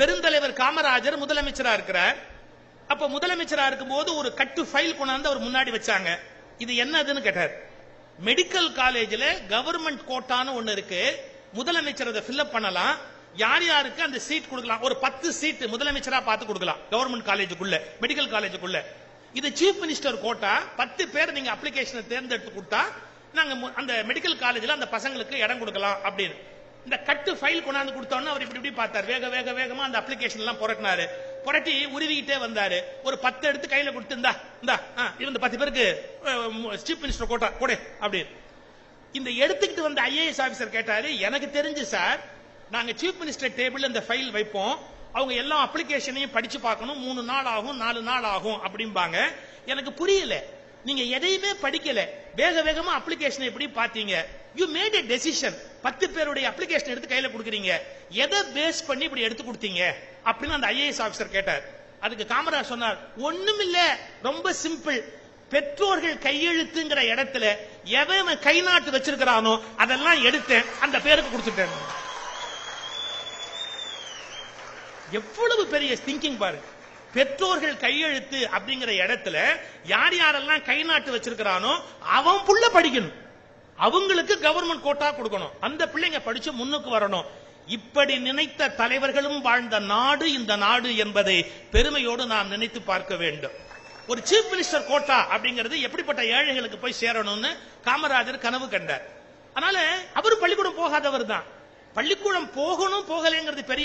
பெருந்தலைவர் காமராஜர் முதலமைச்சரா இருக்கிறார். அப்ப முதலமைச்சரா இருக்கும்போது ஒரு கட்டு ஃபைல் கொண்டாந்து அவர் முன்னாடி வச்சாங்க. இது என்னதுன்னு கேட்டார். மெடிக்கல் காலேஜில் கவர்மெண்ட் கோட்டான்னு ஒண்ணு இருக்கு. முதலமைச்சர் அதை ஃபில்அப் பண்ணலாம். யார் யாருக்கு அந்த சீட் கொடுக்கலாம்? ஒரு பத்து சீட் முதலமைச்சரா பார்த்து கொடுக்கலாம். கவர்மெண்ட் காலேஜுக்குள்ள மெடிக்கல் காலேஜுக்குள்ள இது சீஃப் மினிஸ்டர் கோட்டா பத்து பேர் நீங்க அப்ளிகேஷனை தேர்ந்தெடுத்து கொடுத்தா நாங்க அந்த மெடிக்கல் காலேஜில் அந்த பசங்களுக்கு இடம் கொடுக்கலாம் அப்படின்னு. இந்த கட்டு ஃபைல் கொண்டாந்து கொடுத்தோன்னு அவர் இப்படி இப்படி பார்த்தார். வேக வேக வேகமா அந்த அப்ளிகேஷன் எல்லாம் புரட்டினாரு. புரட்டி உருவிக்கிட்டே வந்தாரு. ஒரு பத்து எடுத்து கையில கொடுத்து இந்தா இந்தா ஆ, இந்த பத்து பேருக்கு சீஃப் மினிஸ்டர் கோட்டா கொடு அப்படின்னு இந்த எடுத்துக்கிட்டு வந்த ஐஏஎஸ் ஆபிசர் கேட்டாரு எனக்கு தெரிஞ்சு சார் நாங்க சீஃப் மினிஸ்டர் டேபிள் இந்த ஃபைல் வைப்போம். அவங்க எல்லா அப்ளிகேஷனையும் படிச்சு பார்க்கணும். மூணு நாள் ஆகும் நாலு நாள் ஆகும் அப்படிம்பாங்க. எனக்கு புரியல. நீங்க எதையுமே படிக்கல. வேக வேகமா அப்ளிகேஷன் எப்படி பாத்தீங்க யூ மேட் எ டெசிஷன் பத்து பேருடைய அப்ளிகேஷன் எடுத்து கையில கொடுக்குறீங்க. எதை பேஸ் பண்ணி இப்படி எடுத்து கொடுத்தீங்க? அப்படின்னு அந்த ஐஏஎஸ் ஆபிசர் கேட்டார். அதுக்கு காமராஜ் சொன்னார் ஒண்ணுமில்ல ரொம்ப சிம்பிள் பெற்றோர்கள் கையெழுத்துங்கிற இடத்துல எவன் கை நாட்டு வச்சிருக்கிறானோ அதெல்லாம் எடுத்தேன் அந்த பேருக்கு கொடுத்துட்டேன். எவ்வளவு பெரிய திங்கிங் பாரு. பெற்றோர்கள் கையெழுத்து அப்படிங்கிற இடத்துல யார் யாரெல்லாம் கை நாட்டு வச்சிருக்கிறானோ அவன் புள்ள படிக்கணும். அவங்களுக்கு கவர்மெண்ட் கோட்டா கொடுக்கணும். அந்த பிள்ளைங்க படிச்சு முன்னுக்கு வரணும். இப்படி நினைத்த தலைவர்களும் வாழ்ந்த நாடு இந்த நாடு என்பதை பெருமையோடு நாம் நினைத்து பார்க்க வேண்டும். ஒரு சீஃப் மினிஸ்டர் கோட்டா அப்படிங்கிறது எப்படிப்பட்ட ஏழைகளுக்கு போய் சேரணும்னு காமராஜர் கனவு கண்டார். அதனால அவர் பள்ளிக்கூடம் போகாதவர் தான். பள்ளிக்கூடம் போகணும் போகலைங்கிறது பெரிய